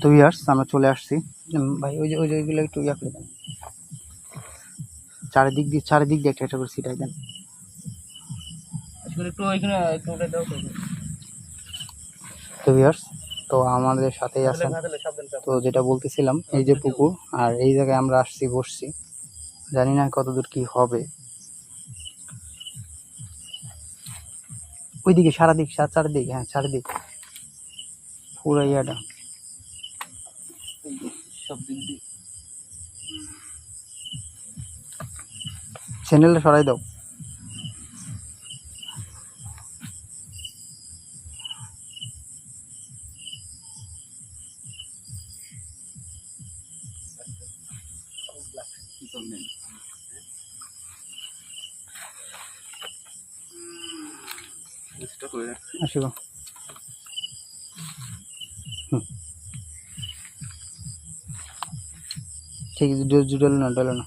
তো ইয়ার্স আমরা চলে আসছি। ভাই ওই যে ওই যে ওইগুলো একটু ইয়া করে দেন। চারিদিক দিয়ে চারিদিক দিয়ে একটা একটা করে সিটাই দেন। একটু ওইখানে একটু উঠে দাও তো। ইয়ার্স তো আমাদের সাথেই আছেন। থাকো। তো যেটা বলতেছিলাম এই যে পুকুর আর এই জায়গায় আমরা আসছি বসছি। জানি না কতদূর কি হবে। ওইদিকে সারাদিক চারিদিক হ্যাঁ চারিদিক। পুরো ইয়াটা। সব দিক দিয়ে। চ্যানেলটা সরাই দাও। আসিব হুম। ঠিক আছে জু- জু- না ডলো না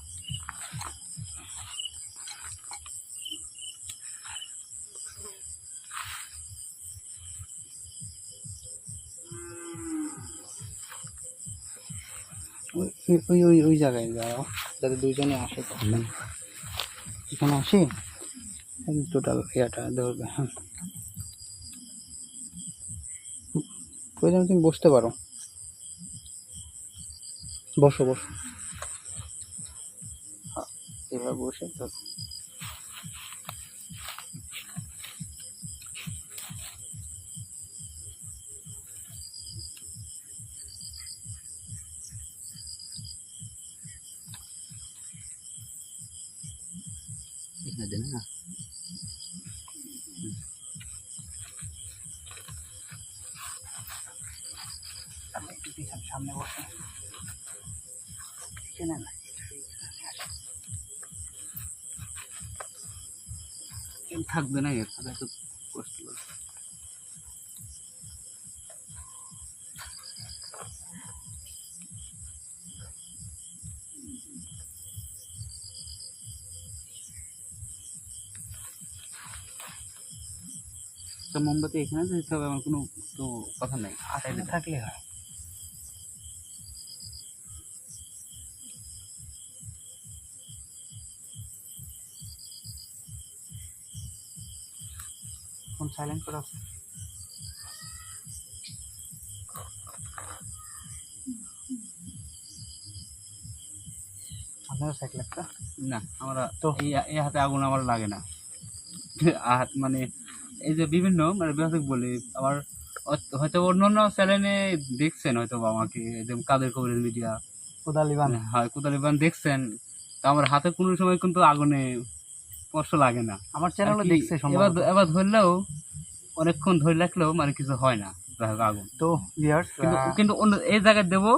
ওই- ওই- ওই জায়গায় যাও যাতে দুইজনে আসে। এখানে আসি? টোটাল ইয়াটা ধরবে হ্যাঁ। প্রয়োজন তুমি বসতে পারো। বসো বসো। এভাবে বসে তো এখানে দেন না আপনি একটু পিছনে সামনে বসে থাকবে না, এর সাথে তো কষ্ট লাগবে। মোমবাতি এখানে দিতে হবে আমার কোনো তো কথা নেই। আসলে থাকলে হয়। সাইলেন্ট করা। আছে আপনারও সাইকেল একটা? না আমরা তো? এই হাতে আগুন আমার লাগে না। হাত মানে এই যে বিভিন্ন মানে বিভাগ বলি আবার হয়তো- অন্য অন্য চ্যানেলে দেখছেন হয়তো আমাকে এই যে কাদের কবিরের মিডিয়া কোদালি বান হয় কোদালি দেখছেন। তো আমার হাতে কোনো সময় কিন্তু আগুনে কষ্ট লাগে না। আমার চ্যানেলও দেখছে এবার এবার ধরলেও অনেকক্ষণ ধরে রাখলেও মানে কিছু হয় না। আগুন। তো কিন্তু অন্য এই জায়গায় দেবো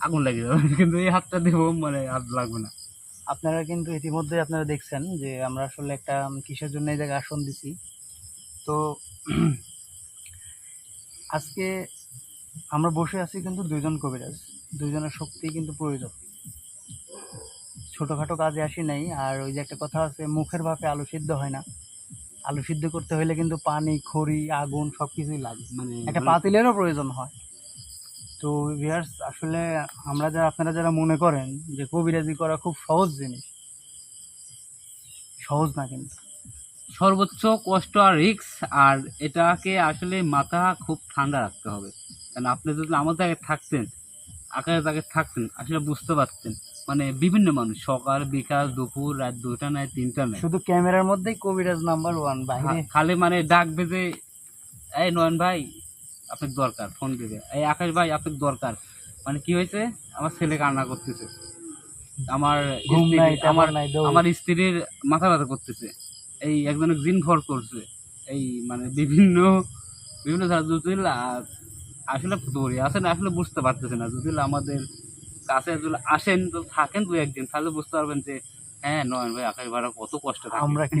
আগুন লেগে যাবে। কিন্তু এই হাতটা দেবো মানে আর লাগবে না। আপনারা কিন্তু ইতিমধ্যে আপনারা দেখছেন যে আমরা আসলে একটা কিসের জন্য এই জায়গায় আসন দিছি। তো আজকে আমরা বসে আছি কিন্তু দুইজন কবিরাজ। দুইজনের শক্তি কিন্তু প্রয়োজন। ছোটোখাটো কাজে আসি নাই আর ওই যে একটা কথা আছে মুখের ভাপে আলু সিদ্ধ হয় না। আলু সিদ্ধ করতে হলে কিন্তু পানি খড়ি আগুন সব কিছুই লাগে মানে একটা পাতিলেরও প্রয়োজন হয়। তো ভিয়ার্স আসলে আমরা যারা আপনারা যারা মনে করেন যে কবিরাজি করা খুব সহজ জিনিস সহজ না কিন্তু। সর্বোচ্চ কষ্ট আর রিক্স আর এটাকে আসলে মাথা খুব ঠান্ডা রাখতে হবে। কারণ আপনি যদি আমার জায়গায় থাকতেন আকাশের জায়গায় থাকতেন আসলে বুঝতে পারতেন। মানে বিভিন্ন মানুষ সকাল বিকাল দুপুর রাত দুটা নাই তিনটা নাই। শুধু ক্যামেরার মধ্যেই কবিরাজ নাম্বার ওয়ান খা- খালি মানে ডাক বেজে এই নয়ন ভাই আপনার দরকার ফোন দেবে এই আকাশ ভাই আপনার দরকার। মানে কি হয়েছে? আমার ছেলে কান্না করতেছে। আমার ঘুম স্ত্রী- নাই আমার নাই আমার স্ত্রীর মাথা ব্যথা করতেছে। এই একজন জিন ভর করছে। এই মানে বিভিন্ন বিভিন্ন ধারা- যদি লা- আসলে দৌড়ে আসেন আসলে বুঝতে পারতেছে না। যদি আমাদের কাছে যদি আসেন তো থাকেন দু একদিন তাহলে বুঝতে পারবেন যে হ্যাঁ নয়ন ভাই আকাশ ভাড়া কত কষ্ট থাকে। আমরা কি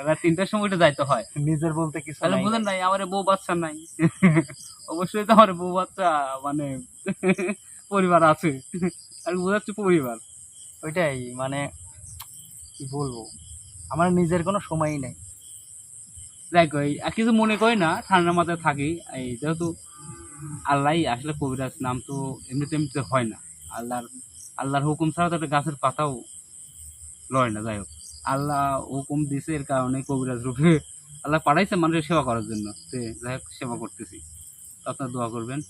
এবার তিনটার যাইতে হয়। নিজের বলতে কিছু তাহলে বুঝেন নাই আমার বউ বাচ্চা নাই। অবশ্যই তো আমার বউ বাচ্চা মানে পরিবার আছে। আর বোঝাচ্ছি পরিবার। ওইটাই মানে কি বলব? আমার নিজের কোনো সময়ই নেই। দেখ ওই আর কিছু মনে করি না ঠান্ডার মাথায় থাকি। এই যেহেতু আল্লাহ আসলে কবিরাজ নাম তো এমনিতে এমনিতে হয় না। আল্লাহর আল্লাহর হুকুম ছাড়া তো একটা গাছের পাতাও লয় না, যাই হোক। আল্লাহ হুকুম দিছে এর কারণে কবিরাজ রূপে আল্লাহ পাঠাইছে মানুষের সেবা করার জন্য। সে যাই হোক, সেবা করতেছি। আপনারা দোয়া করবেন।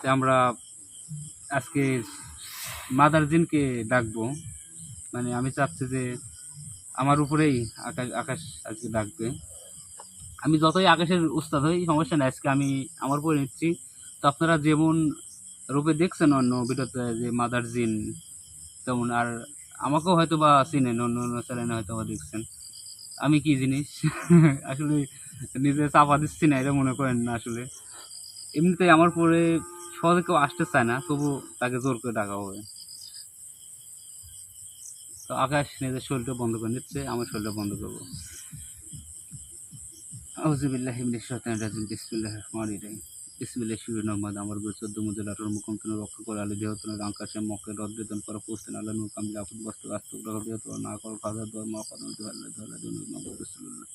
তো আমরা আজকে মাদার জিনকে ডাকবো। মানে আমি চাচ্ছি যে আমার উপরেই আকাশ আকাশ আজকে ডাকবে। আমি যতই আকাশের উস্তাদ হই, সমস্যা নেই, আজকে আমি আমার উপরে নিচ্ছি। তো আপনারা যেমন রূপে দেখছেন অন্য ভিডিওতে যে মাদার জিন? তেমন, আর আমাকেও হয়তো বা চিনেন অন্য অন্য চ্যানেলে হয়তো বা দেখছেন। আমি কি জিনিস? আসলে নিজে চাপা দিচ্ছি না, এটা মনে করেন না আসলে। এমনিতে আমার পরে সহজে কেউ আসতে চায় না, তবু তাকে জোর করে ডাকা হবে। তো আকাশ, নিজের শরীরটা বন্ধ করে নিচ্ছে, আমার শরীরটা বন্ধ করব। আউজুবিল্লাহ ইমনিশ শয়তানির রাজিম, বিসমিল্লাহির বিসমিল্লাহ শুরু নহমদ আমার গুরু চোদ্দ মুজুল আঠারো মুখম তুমি রক্ষা করে আলো দেহতন আকাশে মক্কে রদ্রেতন করে পোস্তেন আল্লাহ নূর কামিল আফুদ বস্তু বাস্তব গ্রহ দেহতন না কর ফাদার দোয়ার মা ফাদার দোয়াল্লাহ দোয়াল্লাহ দোয়াল্লাহ মোহাম্মদ রাসূলুল্লাহ।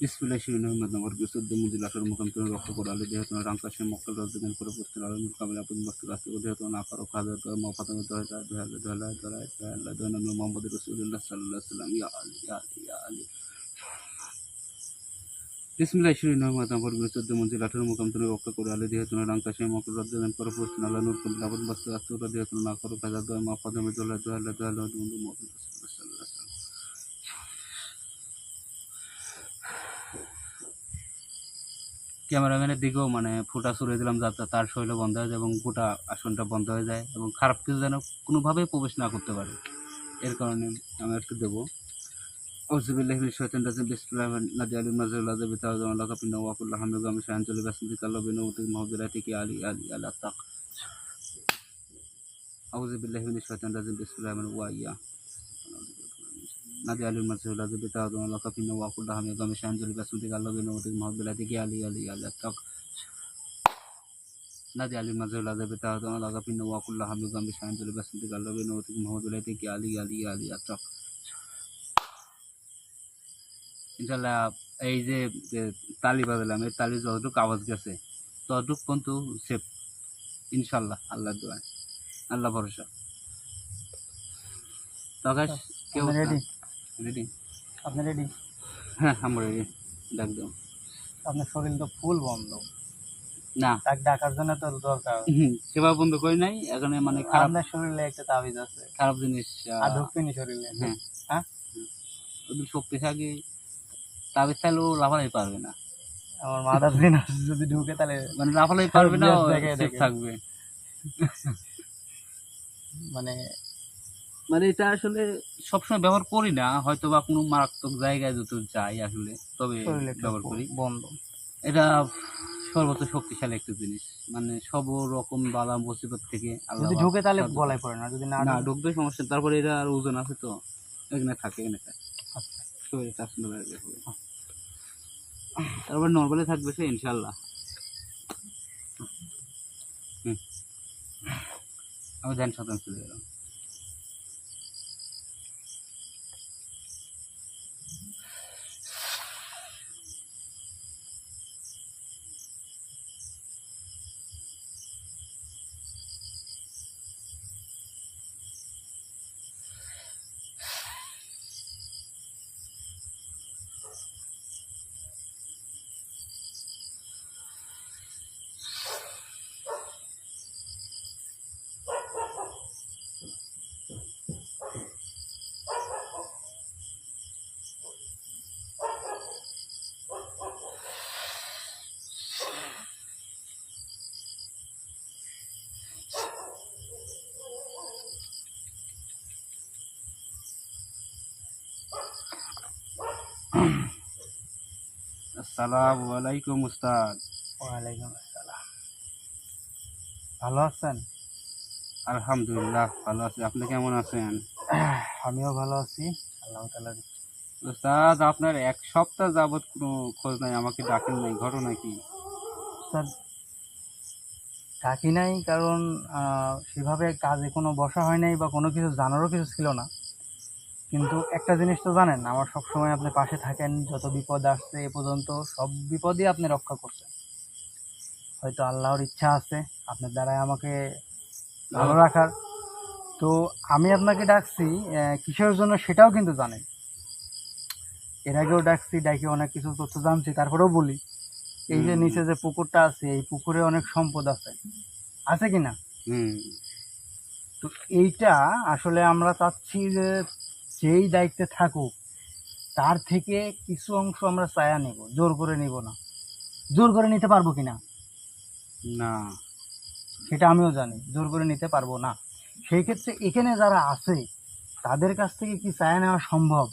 বিসমিল্লাহ শুরু নহমদ আমার গুরু চোদ্দ মুজুল আঠারো মুখম তুমি রক্ষা করে আলো দেহতন আকাশে মক্কে রদ্রেতন করে পোস্তেন আল্লাহ নূর কামিল আফুদ বস্তু বাস্তব দেহতন না কর ফাদার দোয়ার মা ফাদার দোয়াল্লাহ দোয়াল্লাহ দোয়াল্লাহ দোয়াল্লাহ দোয়াল্লাহ মোহাম্মদ রাসূলুল্লাহ সাল্লাল্লাহু আলাইহি ওয়াসাল্লাম ইয়া আলী ইয়া আলী ইয়া আলী বিসমিল্লাহ শুরু নহমদ আমার গুরু চোদ্দ মঞ্জিল আঠারো মুকাম তুমি রক্ষা করে আলো দিয়ে তোমার আঙ্কাশে মকর রদ্দান করো পোস্ত নালা নূর কম লাবদ বাস্তু আস্তুর দিয়ে তুমি না করো কাজা দোয়া মা ফাদামে দোলা দোয়াল্লাহ দোয়াল্লাহ বন্ধু মোহাম্মদ রাসূলুল্লাহ সাল্লাল্লাহু আলাইহি ক্যামেরাম্যানের দিকেও মানে ফুটা সরে দিলাম, যাতে তার শৈল বন্ধ হয়ে যায় এবং গোটা আসনটা বন্ধ হয়ে যায় এবং খারাপ কিছু যেন কোনোভাবেই প্রবেশ না করতে পারে। এর কারণে আমি একটু দেবো আউযুবিল্লাহি মিনাশ শাইতানির রাজিম বিসমিল্লাহির নাদি আলী নাজিরুল্লাহ যাবে তাও যেমন লাকা পিন্না ওয়া কুল্লা হামদু আমি শাহান চলে বাসমিক আল্লাহ বিন উতি মাহদুরাতি কি আলী আলী আলা তাক আউযুবিল্লাহি মিনাশ শাইতানির রাজিম বিসমিল্লাহির ওয়া ইয়া নাদি আলী নাজিরুল্লাহ যাবে তাও যেমন লাকা পিন্না ওয়া কুল্লা হামদু আমি শাহান চলে বাসমিক আল্লাহ বিন উতি মাহদুরাতি কি আলী আলী আলা তাক নাদি আলী নাজিরুল্লাহ যাবে তাও যেমন লাকা পিন্না ওয়া কুল্লা হামদু আমি শাহান চলে বাসমিক আল্লাহ বিন উতি মাহদুরাতি কি আলী আলী আলী তাক ইনশাল্লাহ এই যে তালি বাজালাম এই তালি যতটুকু আওয়াজ গেছে ততটুকু কিন্তু সেফ ইনশাল্লাহ আল্লাহ দোয়া আল্লাহ ভরসা। কেউ ready? রেডি আপনি রেডি হ্যাঁ আমরা রেডি ডাক দাও। আপনার শরীর তো ফুল বন্ধ। না। তাক ডাকার জন্য তো দরকার। সেবা বন্ধ করি নাই এখানে মানে খারাপ আপনার শরীরে একটা তাবিজ আছে। খারাপ জিনিস আহ, আর ঢুকবেনি শরীরে। হ্যাঁ। হ্যাঁ? ওদের শক্তিশালী তবে তাহলেও লাফালাই পারবে না। আমার মাদার দিন যদি ঢুকে তাহলে মানে লাফালাই পারবে না দেখে, সেফ থাকবে। মানে মানে এটা আসলে সবসময় ব্যবহার করি না হয়তো বা কোনো মারাত্মক জায়গায় যত যাই আসলে তবে ব্যবহার করি। বন্ধ। এটা সর্বোচ্চ শক্তিশালী একটা জিনিস। মানে সব রকম বালা মুসিবত থেকে যদি ঢুকে তাহলে গলায় পড়ে না যদি না না ঢুকবে সমস্যা তারপরে এটা আর ওজন আছে তো এখানে থাকে এখানে থাকে। আচ্ছা। টাচ না লাগবে হবে। তারপর নর্মালে থাকবে সে ইনশাল্লাহ। আমি ধ্যান সাধারণ চলে গেলাম আসসালামু আলাইকুম উস্তাদ। ওয়ালাইকুম আসসালাম। ভালো আছেন? আলহামদুলিল্লাহ ভালো আছি। আপনি কেমন আছেন? আমিও ভালো আছি আল্লাহ তালার উস্তাদ আপনার এক সপ্তাহ যাবত কোনো খোঁজ নাই আমাকে ডাকেন নাই ঘটনা কি? স্যার থাকি নাই কারণ আহ, সেভাবে কাজে কোনো বসা হয় নাই বা কোনো কিছু জানারও কিছু ছিল না। কিন্তু একটা জিনিস তো জানেন আমার সবসময় আপনি পাশে থাকেন যত বিপদ আসছে এ পর্যন্ত সব বিপদই আপনি রক্ষা করছেন। হয়তো আল্লাহর ইচ্ছা আছে আপনার দ্বারাই আমাকে ভালো রাখার। তো আমি আপনাকে ডাকছি কিসের জন্য সেটাও কিন্তু জানেন। এর আগেও ডাকছি ডাকি অনেক কিছু তথ্য জানছি তারপরেও বলি। এই যে নিচে যে পুকুরটা আছে এই পুকুরে অনেক সম্পদ আছে। আছে কি না? তো এইটা আসলে আমরা চাচ্ছি যে যেই দায়িত্বে থাকুক তার থেকে কিছু অংশ আমরা চায়া নেব জোর করে নিব না। জোর করে নিতে পারব কিনা না? না। সেটা আমিও জানি জোর করে নিতে পারব না। সেই ক্ষেত্রে এখানে যারা আছে তাদের কাছ থেকে কি চায়া নেওয়া সম্ভব?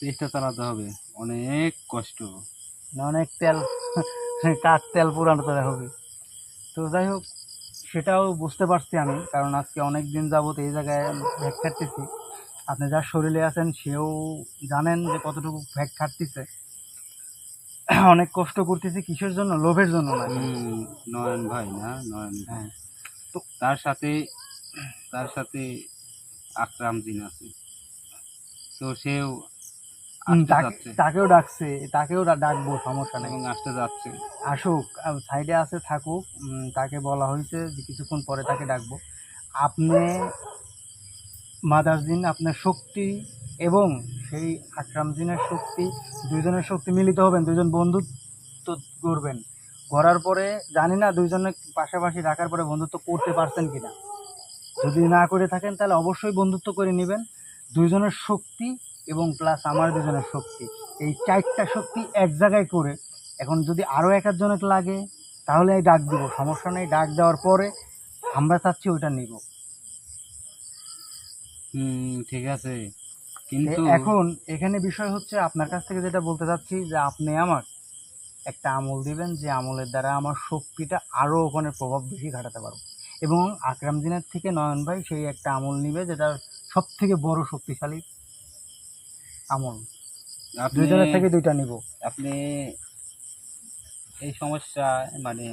চেষ্টা চালাতে হবে। অনেক কষ্ট। না অনেক তেল কাঠ তেল পুরানোতে হবে। তো যাই হোক সেটাও বুঝতে পারছি আমি কারণ আজকে অনেক দিন যাবত এই জায়গায় ভ্যাগ খাটতেছি। আপনি যার শরীরে আছেন সেও জানেন যে কতটুকু ভ্যাগ খাটতেছে। অনেক কষ্ট করতেছি কিসের জন্য? লোভের জন্য না। নয়ন ভাই না নয়ন ভাই। হ্যাঁ। তো তার সাথে তার সাথে আকরাম দিন আছে তো সেও হুম, আসতে তাকে- যাচ্ছে তাকেও ডাকছে তাকেও ডাকবো সমস্যা নেই। আসতে যাচ্ছে। আসুক সাইডে আছে থাকুক তাকে বলা হয়েছে যে কিছুক্ষণ পরে তাকে ডাকবো। আপনি মাদার দিন আপনার শক্তি এবং সেই আকরাম দিনের শক্তি দুইজনের শক্তি মিলিত হবেন দুইজন বন্ধুত্ব করবেন করার পরে জানি না দুইজনে পাশাপাশি রাখার পরে বন্ধুত্ব করতে পারছেন কিনা। যদি না করে থাকেন তাহলে অবশ্যই বন্ধুত্ব করে নেবেন। দুইজনের শক্তি এবং প্লাস আমার দুজনের শক্তি। এই চারটা শক্তি এক জায়গায় করে এখন যদি আরও এক একজনের লাগে তাহলে এই ডাক দিব। সমস্যা নেই ডাক দেওয়ার পরে আমরা চাচ্ছি ওইটা নিব। হুম ঠিক আছে। কিন্তু এখন এখানে বিষয় হচ্ছে আপনার কাছ থেকে যেটা বলতে চাচ্ছি যে আপনি আমার একটা আমল দিবেন যে আমলের দ্বারা আমার শক্তিটা আরও ওখানে প্রভাব বেশি ঘাটাতে পারব। এবং আকরাম দিনের থেকে নয়ন ভাই সেই একটা আমল নিবে যেটা সব থেকে বড় শক্তিশালী আমল আপনি দুইজনের থেকে দুইটা নিব। আপনি এই সমস্যা মানে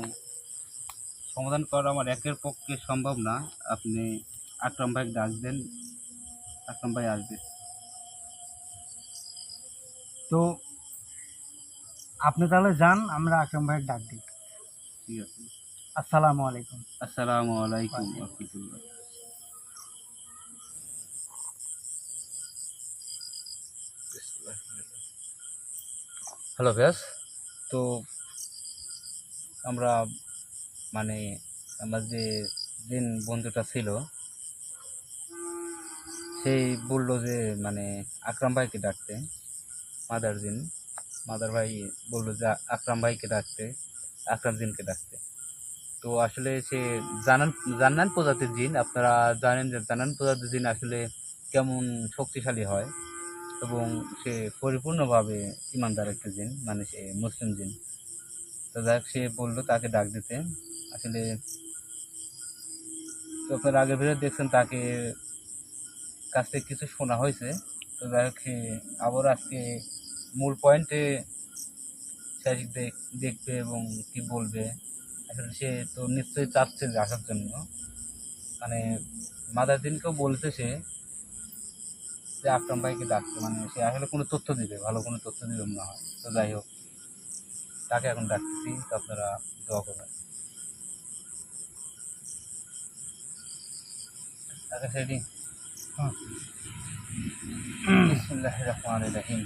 সমাধান করা আমার একের পক্ষে সম্ভব না। আপনি আকরাম ভাই ডাক দেন আকরাম ভাই আসবে। তো আপনি তাহলে যান আমরা আকরাম ভাইয়ের ডাক দিই। ঠিক আছে। আসসালামু আলাইকুম। আসসালামু আলাইকুম রহমতুল্লাহ। হ্যালো ব্যাস তো আমরা মানে আমার যে দিন বন্ধুটা ছিল, সেই বলল যে মানে আকরাম ভাইকে ডাকতে, মাদার দিন মাদার ভাই বলল যে আকরাম ভাইকে ডাকতে, আকরাম দিনকে ডাকতে। তো আসলে সে জানান জান্নান প্রজাতির জিন। আপনারা জানেন যে জানান প্রজাতির জিন আসলে কেমন শক্তিশালী হয়। এবং সে পরিপূর্ণভাবে ইমানদার একটা জিন মানে সে মুসলিম জিন। তো যাক সে বলল তাকে ডাক দিতে। আসলে তো আগে ভিডিও দেখছেন তাকে কাছ থেকে কিছু শোনা হয়েছে। তো যাই হোক, সে আবার আজকে মূল পয়েন্টে সে দেখ- দেখবে এবং কি বলবে। আসলে সে তো নিশ্চয়ই চাচ্ছে যে আসার জন্য। মানে মাদার দিনকেও বলছে সে যে আকরাম ভাইকে ডাকছে মানে সে আসলে কোনো তথ্য দিবে ভালো কোনো তথ্য দিবে মনে হয়। তো যাই হোক তাকে এখন ডাকতেছি তো আপনারা দোয়া করবেন। তাকে সেটি হুম। বিসমিল্লাহ রহমান রহিম।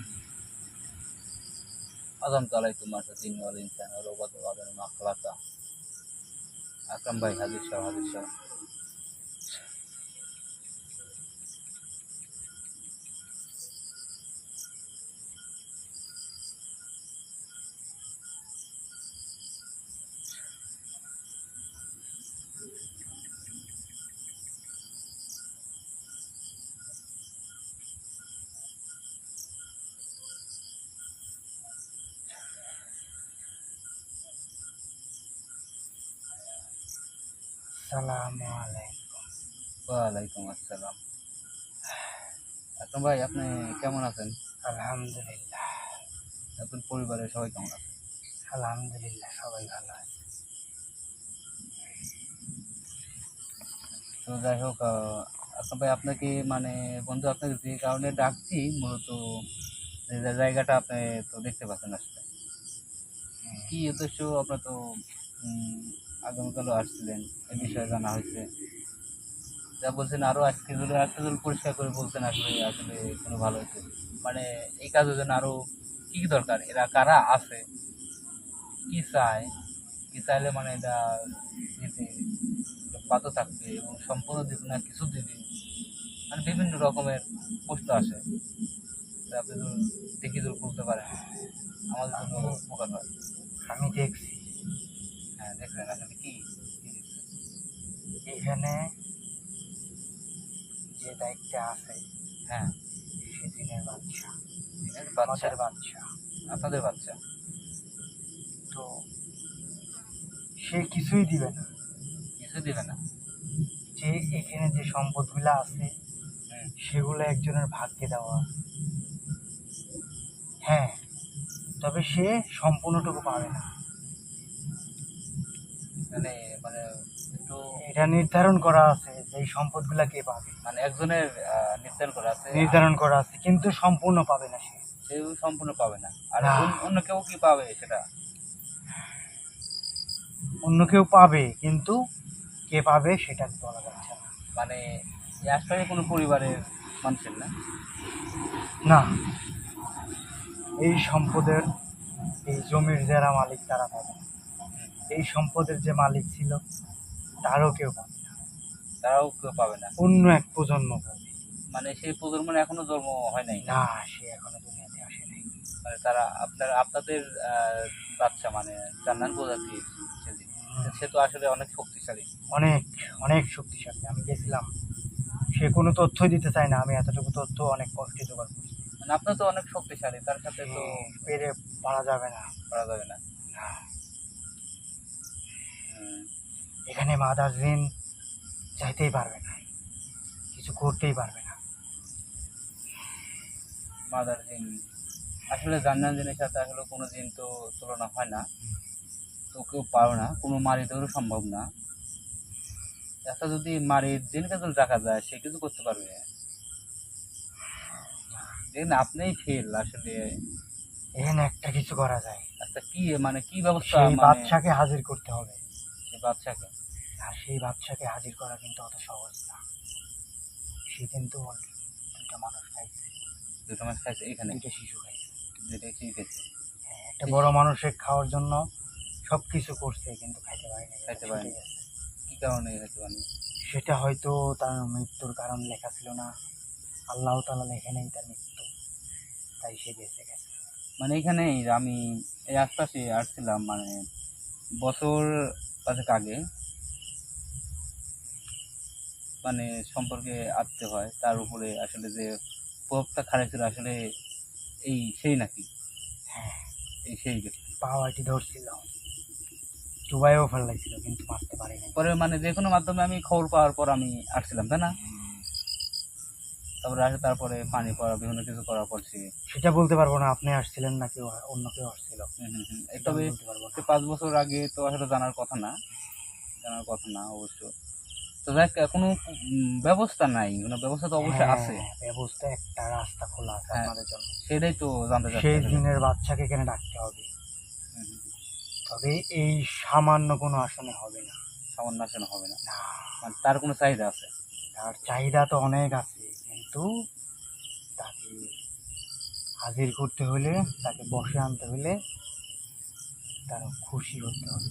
আজম তালাইকুম মাসা জিন ওয়াল ইনসান ওবাদ ওয়াদান মা আকরাম ভাই হাজির শাহ হাজির শাহ সালামু আলাইকুম ওয়ালাইকুম আসসালাম। আকরাম ভাই আপনি কেমন আছেন? আলহামদুলিল্লাহ। আপনার পরিবারের সবাই কেমন আছে? আলহামদুলিল্লাহ সবাই ভালো আছে। তো যাই হোক আচ্ছা ভাই আপনাকে মানে বন্ধু আপনাকে যে কারণে ডাকছি মূলত যে জায়গাটা আপনি তো দেখতে পাচ্ছেন আসলে। কি উদ্দেশ্য আপনার তো উম, আগামীকালও আসছিলেন? এ বিষয়ে জানা হয়েছে। যা বলছেন আরও আজকে যদি আজকে যদি পরিষ্কার করে বলতেন আসলে আসলে কোনো ভালো হতো মানে এই কাজের জন্য আরও কি কি দরকার? এরা কারা আছে? কি চায়? কি চাইলে মানে এটা দিতে বাধ্য থাকবে এবং সম্পূর্ণ দিবে না কিছু দিবে মানে বিভিন্ন রকমের প্রশ্ন আসে। তা আপনি যদি দেখি যদি বলতে পারেন। আমাদের জন্য উপকার হয়। আমি দেখছি। হ্যাঁ দেখলেন। আসলে কি কি এখানে যে দায়িত্বে আছে হ্যাঁ। সে দিনের বাচ্চা। দিনের বাচ্চা। আমাদের বাচ্চা। আপনাদের বাচ্চা। তো সে কিছুই দিবে না। কিছু দিবে না। যে এখানে যে সম্পদগুলো আছে সেগুলো একজনের ভাগ্যে দেওয়া। হ্যাঁ তবে সে সম্পূর্ণটুকু পাবে না। মানে মানে একটু এটা নির্ধারণ করা আছে। এই সম্পদগুলা কে পাবে? মানে একজনের নির্ধারণ করা আছে। নির্ধারণ করা আছে কিন্তু সম্পূর্ণ পাবে না সে। সেও সম্পূর্ণ পাবে না। আর অন্য- কেউ কি পাবে সেটা? অন্য কেউ পাবে কিন্তু কে পাবে সেটা বলা যাচ্ছে না। মানে আশপাশে কোনো পরিবারের মানুষের না? না। এই সম্পদের এই জমির যারা মালিক তারা পাবে। এই সম্পদের যে মালিক ছিল তারও কেউ পাবে তারাও কেউ পাবে না। অন্য এক প্রজন্ম। পাবে মানে সেই প্রজন্মের এখনও জন্ম হয় নাই না? সে এখনও দুনিয়াতে আসে নাই। মানে তারা আপনার আপনাদের বাচ্চা মানে জান্নান প্রজাতির সেদিন সে তো আসলে অনেক শক্তিশালী। অনেক অনেক শক্তিশালী। আমি গেছিলাম। সে কোনো তথ্যই দিতে চায় না। আমি এতটুকু তথ্য অনেক কষ্টে জোগাড় করছি। মানে আপনার তো অনেক শক্তিশালী তার সাথে তো পেরে পারা যাবে না। করা যাবে না। না। এখানে মাদার জিন যাইতেই পারবে না। কিছু করতেই পারবে না। মাদার জিন আসলে জান্নান জিনের সাথে আসলে কোনো দিন তো তুলনা হয় না। তো কেউ পারো না। কোনো মারি দেওয়ারও সম্ভব না। আচ্ছা যদি মারির জিনকে যদি রাখা যায় সে কিছু করতে পারবে। দেখেন আপনিই ফেল আসলে। এখানে একটা কিছু করা যায়। আচ্ছা কি মানে কি ব্যবস্থা মানে হাজির করতে হবে। সেই বাচ্চাকে আর সেই বাচ্চাকে হাজির করা কিন্তু অত সহজ না। সে কিন্তু দুইটা মানুষ খাইছে। দুটো মাস খাইছে এখানে? দুইটা শিশু খাইছে। হ্যাঁ, একটা বড় মানুষের খাওয়ার জন্য সব কিছু করছে কিন্তু খাইতে পারেনি খাইতে পারেনি। কি কারণে হয়েছে মানে সেটা হয়তো তার মৃত্যুর কারণ লেখা ছিল না। আল্লাহ তালা লেখে নেই তার মৃত্যু। তাই সে বেঁচে গেছে। মানে এখানে আমি এই আশপাশে আসছিলাম মানে বছর পাঁচেক আগে মানে সম্পর্কে আসতে হয় তার উপরে আসলে যে প্রভাবটা খারাপ ছিল আসলে এই সেই নাকি? হ্যাঁ। এই সেই ব্যক্তি। পাওয়াটি ধরছিল। চুবাইও ফেলাইছিল কিন্তু মারতে পারেনি। পরে মানে যে কোনো মাধ্যমে আমি খবর পাওয়ার পর আমি আসছিলাম তাই না? তারপরে আসে তারপরে পানি পড়া বিভিন্ন কিছু করার পর সে সেটা বলতে পারব না আপনি আসছিলেন না কেউ অন্য কেউ আসছিল। তবে পাঁচ বছর আগে তো আসলে জানার কথা না। জানার কথা না অবশ্য। তো দেখ কোনো ব্যবস্থা নাই। কোনো ব্যবস্থা তো অবশ্যই হ্যাঁ, আছে। ব্যবস্থা একটা রাস্তা খোলা আছে হ্যাঁ। আপনাদের জন্য। সেটাই তো জানতে সেই দিনের বাচ্চাকে এখানে ডাকতে হবে। তবে এই সামান্য কোনো আসনে হবে না। সামান্য আসলে হবে না। না। মানে তার কোনো চাহিদা আছে? তার চাহিদা তো অনেক আছে কিন্তু তাকে হাজির করতে হলে তাকে বসে আনতে হলে তার খুশি হতে হবে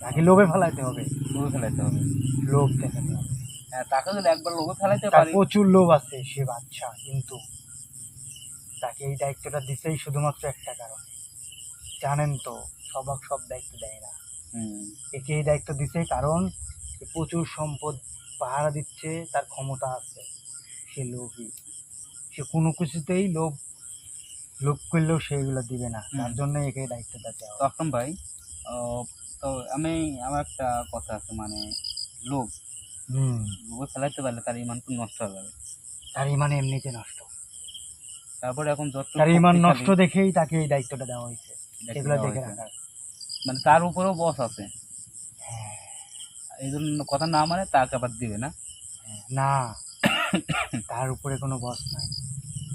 তাকে। লোভে ফেলাইতে হবে লোভে ফেলাইতে হবে লোভ দেখাতে হবে। হ্যাঁ তাকে যদি একবার লোভে ফেলাইতে পারি। প্রচুর লোভ আছে সে বাচ্চা কিন্তু তাকে এই দায়িত্বটা দিতেই শুধুমাত্র একটা কারণ। জানেন তো সবাক সব দায়িত্ব দেয় না। হুম, একে এই দায়িত্ব দিতে কারণ প্রচুর সম্পদ পাহারা দিচ্ছে তার ক্ষমতা আছে। সে লোভী। সে কোনো কিছুতেই লোভ লোভ করলেও সেগুলো দিবে না। তার। জন্য একে দায়িত্বটা দেওয়া তো আকরম ভাই তো আমি আমার একটা কথা আছে মানে লোভ। লোভে ফেলাইতে পারলে তার ইমান তো নষ্ট হয়ে যাবে তার ইমান এমনিতে নষ্ট। তারপরে এখন যত তার ইমান নষ্ট দেখেই তাকে এই দায়িত্বটা দেওয়া হয়েছে। এগুলো দেখে। রাখার মানে তার উপরেও বস আছে। হ্যাঁ। এই জন্য কথা না মানে তাকে আবার দিবে না। হ্যাঁ, না। তার উপরে কোনো বস নাই।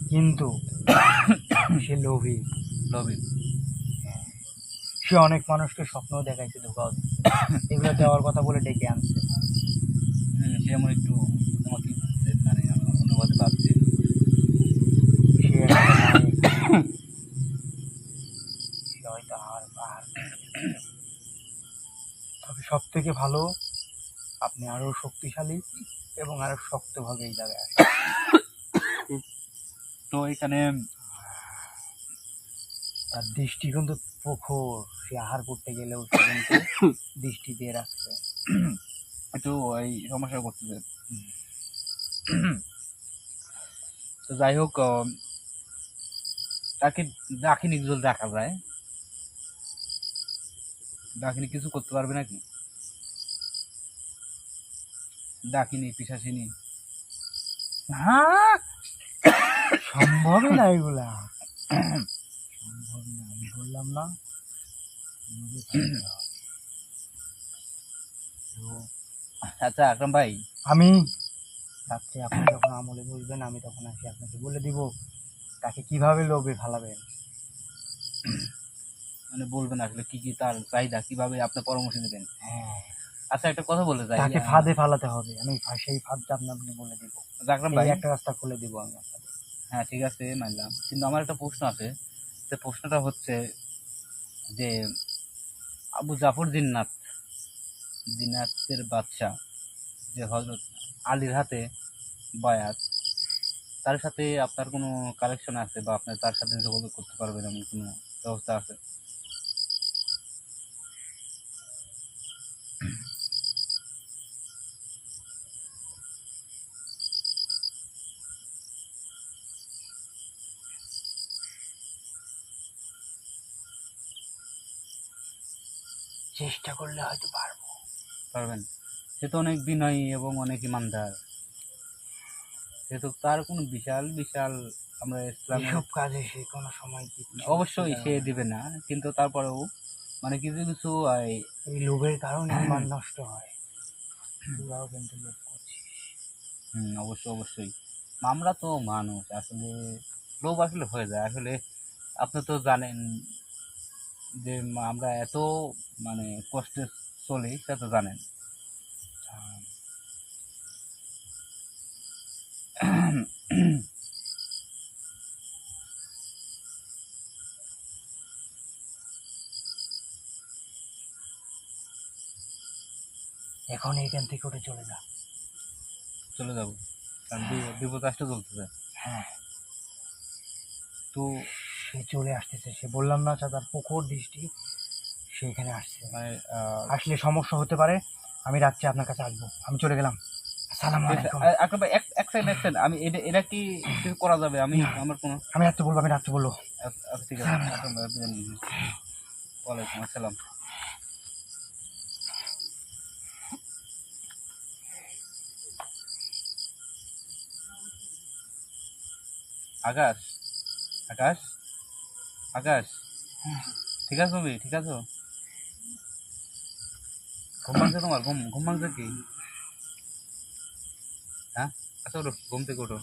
কিন্তু সে লোভী। লোভী। সে অনেক মানুষকে স্বপ্ন দেখাইছে ধোকাও এগুলো দেওয়ার কথা বলে ডেকে আনছে। হুম সে আমার একটু তোমাকে মানে অনুবাদে তবে সব থেকে ভালো আপনি আরও শক্তিশালী এবং আরও শক্তভাবে এই জায়গায় আসেন। তো এখানে তার দৃষ্টি কিন্তু প্রখর সে আহার করতে গেলেও সে কিন্তু দৃষ্টি দিয়ে রাখছে। একটু ওই সমস্যা করতেছে। তো যাই হোক তাকে ডাকিনি যদি দেখা যায়। ডাকিনি কিছু করতে পারবে নাকি? ডাকিনি পিসাসিনি হ্যাঁ? সম্ভবই না এগুলা। আমি বললাম না আচ্ছা আকরাম ভাই। আমি? রাত্রে আপনি যখন আমলে বসবেন আমি তখন আসি আপনাকে বলে দিব। তাকে কীভাবে লোভে ফালাবেন? মানে বলবেন আসলে কি কি তার চাহিদা কীভাবে আপনার পরামর্শ দেবেন? হ্যাঁ। আচ্ছা একটা কথা বলে যাই। তাকে ফাঁদে ফালাতে হবে। আমি সেই ফাঁদটা আপনাকে বলে দিব। আকরাম ভাই। একটা রাস্তা খুলে দিব আমি আপনাকে। হ্যাঁ ঠিক আছে মানলাম। কিন্তু আমার একটা প্রশ্ন আছে। সে প্রশ্নটা হচ্ছে যে, আবু জাফর দিননাথ জিন্নাতের বাদশা যে হজরত আলীর হাতে বায়াত, তার সাথে আপনার কোনো কালেকশন আছে বা আপনার তার সাথে যোগাযোগ করতে পারবেন এমন কোনো ব্যবস্থা আছে? চেষ্টা করলে হয়তো পারব। পারবেন। সে তো অনেক বিনয়ী এবং অনেক ইমানদার। সেহেতু তার কোনো বিশাল বিশাল আমরা ইসলামের এসব কাজে সে কোনো সময় অবশ্যই সে। দিবে না কিন্তু তারপরেও মানে কিছু কিছু এই- লোভের কারণে ইমান নষ্ট হয়। তোরাও কিন্তু লোভ করছিস। হুম, অবশ্যই অবশ্যই। আমরা তো মানুষ আসলে লোভ আসলে হয়ে যায়। আসলে আপনি তো জানেন যে আমরা এত মানে কষ্টে চলি সেটা তো জানেন। এখন এখান থেকে উঠে চলে যা চলে যাব। কারণ বিপদ আসতে চলতেছে। হ্যাঁ। তো সে চলে আসতেছে। সে বললাম না তার পুকুর দৃষ্টি। সে এখানে আসছে। মানে আসলে সমস্যা হতে পারে আমি রাত্রে আপনার কাছে আসব। আমি চলে গেলাম। আসসালামু আলাইকুম। আকরাম এক এক সেকেন্ড এক সেকেন্ড আমি এটা এটা কি কিছু করা যাবে? আমি আমার কোনো আমি রাত্রে বলব আমি রাত্রে বলব। আচ্ছা আচ্ছা, ঠিক আছে। আকরাম ভাই। ওয়ালাইকুম আসসালাম। আকাশ আকাশ? আকাশ? ঠিক আছে তুমি? ঠিক আছো? ঘুম ভাঙছে তোমার? ঘুম ঘুম ভাঙছে কি? হ্যাঁ? আচ্ছা ওঠো, ঘুম থেকে ওঠো।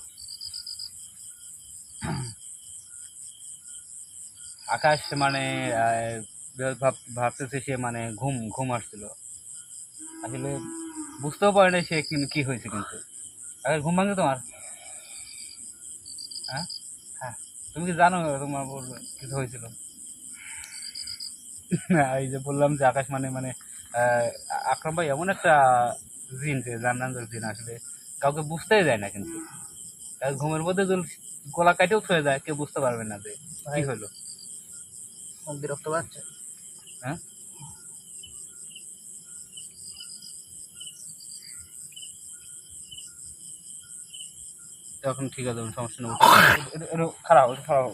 আকাশ মানে ভাবতেছে সে মানে ঘুম ঘুম আসছিল। আসলে বুঝতেও পারে না সে কি হয়েছে কিন্তু। আকাশ, ঘুম ভাঙছে তোমার হ্যাঁ হ্যাঁ তুমি কি জানো তোমার কিছু হয়েছিল? এই যে বললাম যে আকাশ মানে মানে আকরাম ভাই এমন একটা জিন যে জান্নার জিন আসলে কাউকে বুঝতেই যায় না কিন্তু। ঘুমের মধ্যে যদি গলা কাটেও থয়ে যায় কেউ বুঝতে পারবে না যে কি হলো। বিরক্ত পাচ্ছে হ্যাঁ? তখন ঠিক আছে সমস্যা নেই। এটা- খারাপ এটা খারাপ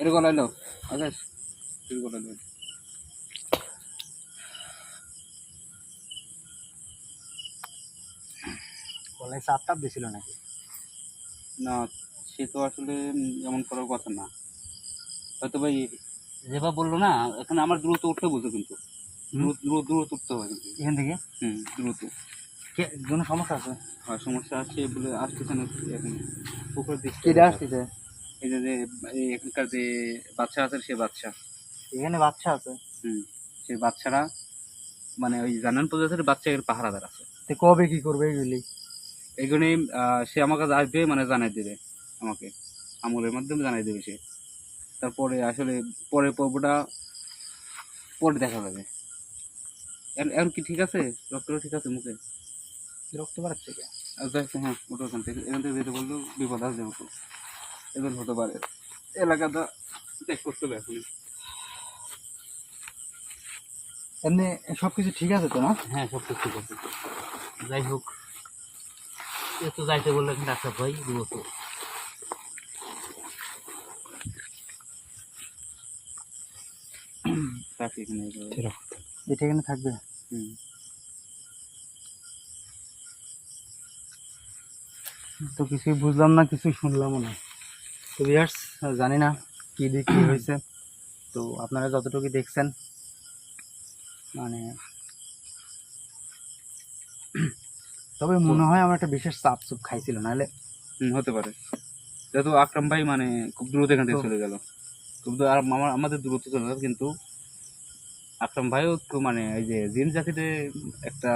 এটা গলাইলো এটা গলাইলো গলায় চাপ টাপ দিছিল নাকি? না সে তো আসলে উম, এমন করার কথা না। হয়তো ভাই যেভাবে বলল না এখানে আমার দ্রুত উঠতে বলতো কিন্তু। দ্রুত দ্রুত দ্রুত উঠতে হবে কিন্তু। এখান থেকে? হুম দ্রুত। কোনো সমস্যা আছে? আর সমস্যা আসছে বলে আসতেছে না এখন? পুকুর দিক কেটে আসতেছে এই যে এখানকার যে বাচ্চা আছে সে বাচ্চা। এখানে বাচ্চা আছে? হুম সেই বাচ্চারা মানে ওই জানান প্রজাতির বাচ্চা এর পাহারাদার আছে। তো কবে কি করবে এগুলি? এইগুলি আহ, সে আমার কাছে আসবে মানে জানাই দেবে আমাকে। আমলের মাধ্যমে জানাই দেবে সে। তারপরে আসলে পরে পর্বটা পরে দেখা যাবে। এখন কি ঠিক আছে? রক্তটা ঠিক আছে মুখে? রক্ত বাড়াচ্ছে কে আর যাই হ্যাঁ ওটা ওখান থেকে এখান থেকে যেতে বললেও বিপদ আসবে হতো এবার হতে পারে। এলাকাটা চেক করতে হবে এখন এমনি সব কিছু ঠিক আছে তো না? হ্যাঁ সব কিছু ঠিক আছে। যাই হোক এ তো যাইতে বললে কিন্তু একটা ভয় দিব তো এটা এখানে থাকবে? হুম। তো কিছুই বুঝলাম না কিছুই শুনলামও না। তো বিয়ার্স জানি না কি দিক কি হয়েছে। তো আপনারা যতটুকু দেখছেন মানে তবে মনে হয় আমার একটা বিশেষ চাপ চুপ খাইছিল নাহলে হতে পারে। যেহেতু আকরাম ভাই মানে খুব দ্রুত এখান থেকে চলে গেল। খুব আর আমার আমাদের দ্রুত চলে গেল কিন্তু আকরাম ভাইও তো মানে এই যে জিন জাতিতে একটা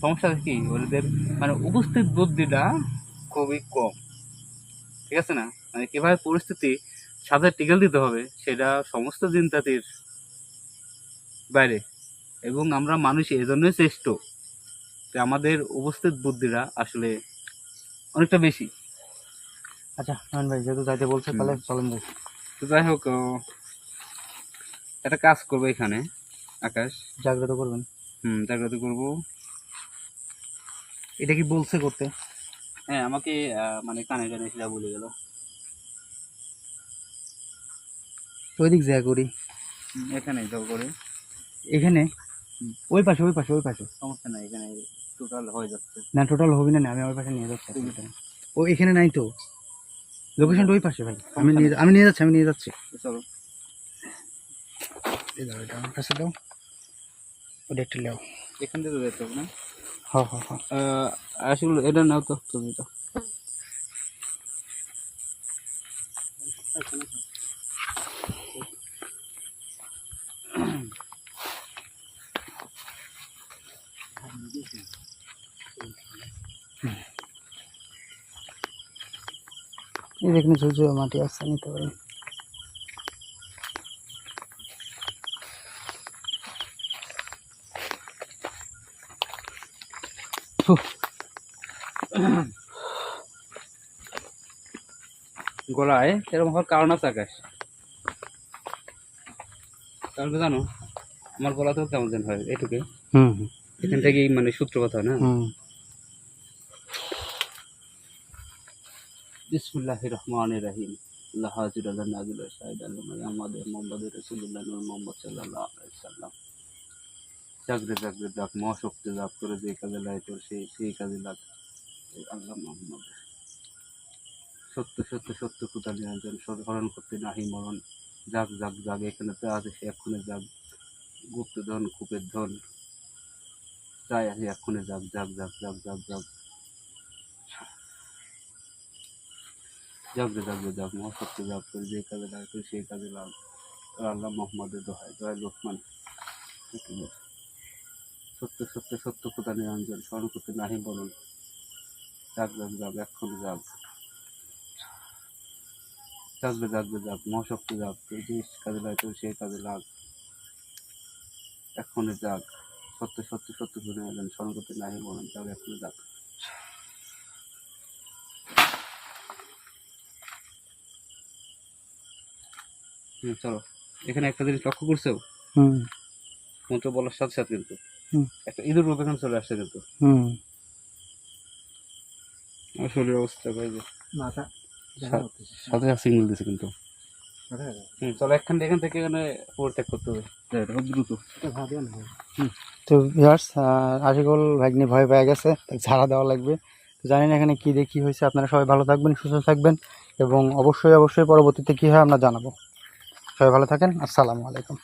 সমস্যা কি ওদের মানে উপস্থিত বুদ্ধিটা খুবই কম। ঠিক আছে না? মানে কীভাবে পরিস্থিতি সাথে টিকেল দিতে হবে সেটা সমস্ত জিন জাতির বাইরে। এবং আমরা মানুষ এজন্যই শ্রেষ্ঠ যে আমাদের উপস্থিত বুদ্ধিরা আসলে অনেকটা বেশি। আচ্ছা নয়ন ভাই যেহেতু যাইতে বলছে তাহলে চলেন যাই তো যাই হোক একটা কাজ করব এখানে আকাশ। জাগ্রত করবেন। হুম জাগ্রত করব। এটা কি বলছে করতে? হ্যাঁ আমাকে মানে কানে কানে সেটা বলে গেল। ওই দিক যা করি। এখানে যাও করে। এখানে? ওই পাশে ওই পাশে ওই পাশে। সমস্যা নাই এখানে টোটাল হয়ে যাচ্ছে। না টোটাল হবে না আমি ওই পাশে নিয়ে যাচ্ছি ও এখানে নাই তো? লোকেশনটা ওই পাশে ভাই। আমি নিয়ে আমি নিয়ে যাচ্ছি আমি নিয়ে যাচ্ছি। চলো। এই দাও এটা আমার কাছে দাও। ওটা একটু নাও। এখান থেকে যেতে হবে না? হ হ হ আহ, আসলে এটা নাও তো তুমি তো এই দেখুন ঝুঝু মাটি আছে নিতে পারি। গলায় এরকম হওয়ার কারণ আছে আকাশ। কারণ জানো আমার গলাতেও কেমন যেন হয় এটুকু। এখান থেকেই মানে সূত্রপাত হয় না? হুম। বিসমুল্লাহির রহমানির রহিম। আল্লাহ হাজির আল্লাহ নাজিল শাহিদ আল্লাহ আমাদের মোহাম্মদ রসুল্লাহ মোহাম্মদ আলাইহি জাগরে জাগরে ডাক মহাশক্তি লাভ করে যে কাজে লাই তোর সেই সেই কাজে লাগ। আল্লাহ সত্য সত্য সত্য কুতা নিরঞ্জন স্মরণ করতে নাহি মরণ। যাক যাক যাক, এখানে তো আছে, সে এক্ষণে জাগ গুপ্ত ধন, কূপের ধন। চাই আছে এক্ষণে যাক যাক যাক যাক যাক জাগ জাগবে জাগবে যাক মহাশক্তি জাগ করে যে কাজে লাগ সেই কাজে লাগ। আল্লাহ মোহাম্মদের দোহায় দোহায় লোকমান। সত্য সত্য সত্য কোথা নিরঞ্জন স্মরণ করতে নাহি বলুন। জাগ জাগ জাগ এখন জাগ জাগবে জাগবে জাগ মহাশক্তি জাগ করে যে কাজে লাগ করে সেই কাজে লাগ। এখনই জাগ সত্য সত্য সত্য করে নিরঞ্জন স্মরণ করতে নাহি বলুন। জাগ এখনই জাগ চলো। এখানে একটা জিনিস লক্ষ্য করছ? হুম। মন্ত্র বলার সাথে সাথে কিন্তু। একটা ইঁদুর এখানে চলে আসছে কিন্তু। হুম। আমার অবস্থা যে মাথা সাথে সাথে সিগন্যাল দিছে কিন্তু। চলো এখান থেকে এখান থেকে এখানে পরিত্যাগ করতে হবে। যাই হোক, খুব দ্রুত তো ভিউয়ার্স আশিকুল ভাগ্নি ভয় পেয়ে গেছে ঝাড়া দেওয়া লাগবে। তো জানি না এখানে কী দিয়ে কী হয়েছে। আপনারা সবাই ভালো থাকবেন সুস্থ থাকবেন এবং অবশ্যই অবশ্যই পরবর্তীতে কী হয় আমরা জানাব। সবাই ভালো থাকেন। আসসালামু আলাইকুম।